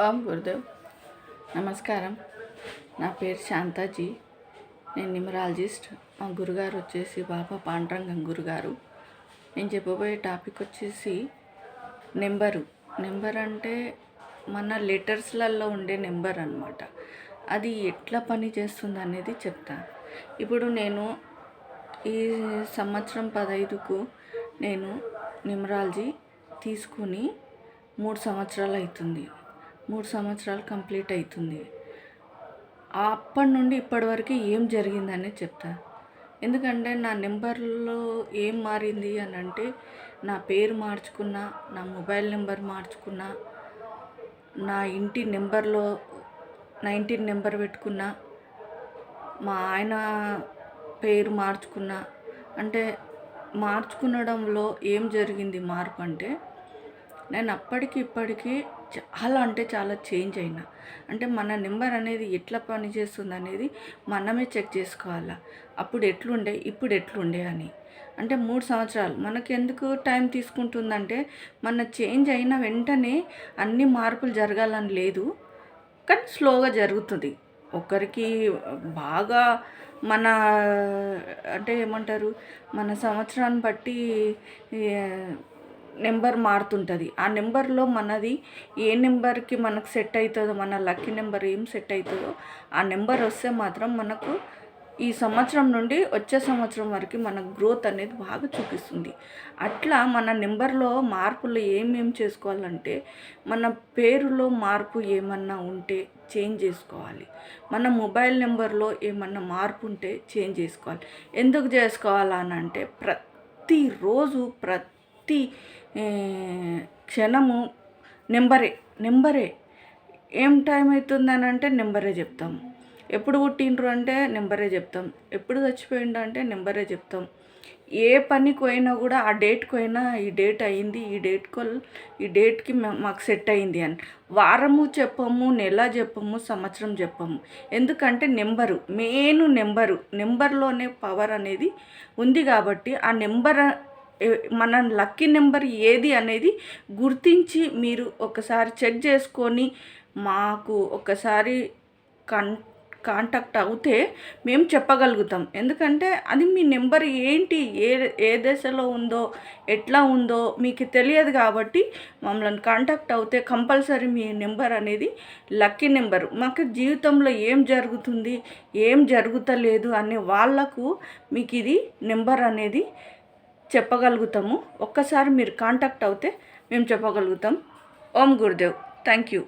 ఓం గురుదేవ్. నమస్కారం. నా పేరు శాంతాజీ. నేను న్యూమరాలజిస్ట్ మా గురుగారు వచ్చేసి బాబా పాండ్రంగం గురుగారు. నేను చెప్పబోయే టాపిక్ వచ్చేసి నెంబరు. నెంబర్ అంటే మన లెటర్స్లలో ఉండే నెంబర్ అనమాట అది ఎట్లా పని చేస్తుంది అనేది చెప్తాను ఇప్పుడు నేను ఈ సంవత్సరం పదైదుకు నేను న్యూమరాలజీ తీసుకుని మూడు సంవత్సరాలు అవుతుంది. మూడు సంవత్సరాలు కంప్లీట్ అవుతుంది అప్పటి నుండి ఇప్పటి వరకు ఏం జరిగిందనే చెప్తా. ఎందుకంటే నా నెంబర్లో ఏం మారింది అని అంటే నా పేరు మార్చుకున్నా నా మొబైల్ నెంబర్ మార్చుకున్నా నా ఇంటి నెంబర్లో నైన్టీన్ నెంబర్ పెట్టుకున్నా మా ఆయన పేరు మార్చుకున్నా. అంటే మార్చుకునడంలో ఏం జరిగింది మార్పు అంటే నేను అప్పటికి ఇప్పటికీ చాలా అంటే చాలా చేంజ్ అయినా. అంటే మన నెంబర్ అనేది ఎట్లా పనిచేస్తుంది అనేది మనమే చెక్ చేసుకోవాలా. అప్పుడు ఎట్లుండే ఇప్పుడు ఎట్లుండే అని. అంటే మూడు సంవత్సరాలు. మనకి ఎందుకు టైం తీసుకుంటుందంటే మన చేంజ్ అయిన వెంటనే అన్ని మార్పులు జరగాలని లేదు. కానీ స్లోగా జరుగుతుంది. ఒకరికి బాగా మన అంటే ఏమంటారు? మన సంవత్సరాన్ని బట్టి నెంబర్ మారుతుంటుంది. ఆ నెంబర్లో మనది ఏ నెంబర్కి మనకు సెట్ అవుతుందో మన లక్కీ నెంబర్ ఏం సెట్ అవుతుందో ఆ నెంబర్ వస్తే మాత్రం మనకు ఈ సంవత్సరం నుండి వచ్చే సంవత్సరం వరకు మన గ్రోత్ అనేది బాగా చూపిస్తుంది. అట్లా మన నెంబర్లో మార్పులు ఏమేం చేసుకోవాలంటే మన పేరులో మార్పు ఏమన్నా ఉంటే చేంజ్ చేసుకోవాలి. మన మొబైల్ నెంబర్లో ఏమన్నా మార్పు ఉంటే చేంజ్ చేసుకోవాలి. ఎందుకు చేసుకోవాలని అంటే ప్రతిరోజు ప్రతి ప్రతి క్షణము నెంబరే నెంబరే. ఏం టైం అవుతుందని అంటే నెంబరే చెప్తాం. ఎప్పుడు పుట్టిండ్రు అంటే నెంబరే చెప్తాం. ఎప్పుడు చచ్చిపోయిండు అంటే నెంబరే చెప్తాం. ఏ పనికి పోయినా కూడా ఆ డేట్కి పోయినా ఈ డేట్ అయింది ఈ డేట్కి ఈ డేట్కి మాకు సెట్ అయింది అని. వారము చెప్పము నెల చెప్పము సంవత్సరం చెప్పము. ఎందుకంటే నెంబరు మెయిన్ నెంబరు నెంబర్లోనే పవర్ అనేది ఉంది కాబట్టి ఆ నెంబర్ మన లక్కీ నెంబర్ ఏది అనేది గుర్తించి మీరు ఒకసారి చెక్ చేసుకొని మాకు ఒకసారి కన్ కాంటాక్ట్ అవుతే మేము చెప్పగలుగుతాం. ఎందుకంటే అది మీ నెంబర్ ఏంటి ఏ ఏ దశలో ఉందో ఎట్లా ఉందో మీకు తెలియదు కాబట్టి మమ్మల్ని కాంటాక్ట్ అవుతే కంపల్సరీ మీ నెంబర్ అనేది లక్కీ నెంబర్. మాకు జీవితంలో ఏం జరుగుతుంది ఏం జరుగుతలేదు అనే వాళ్ళకు మీకు ఇది నెంబర్ అనేది చెప్పగలుగుతాము. ఒక్కసారి మీరు కాంటాక్ట్ అవుతే మేము చెప్పగలుగుతాం. ఓం గురుదేవ్. Thank you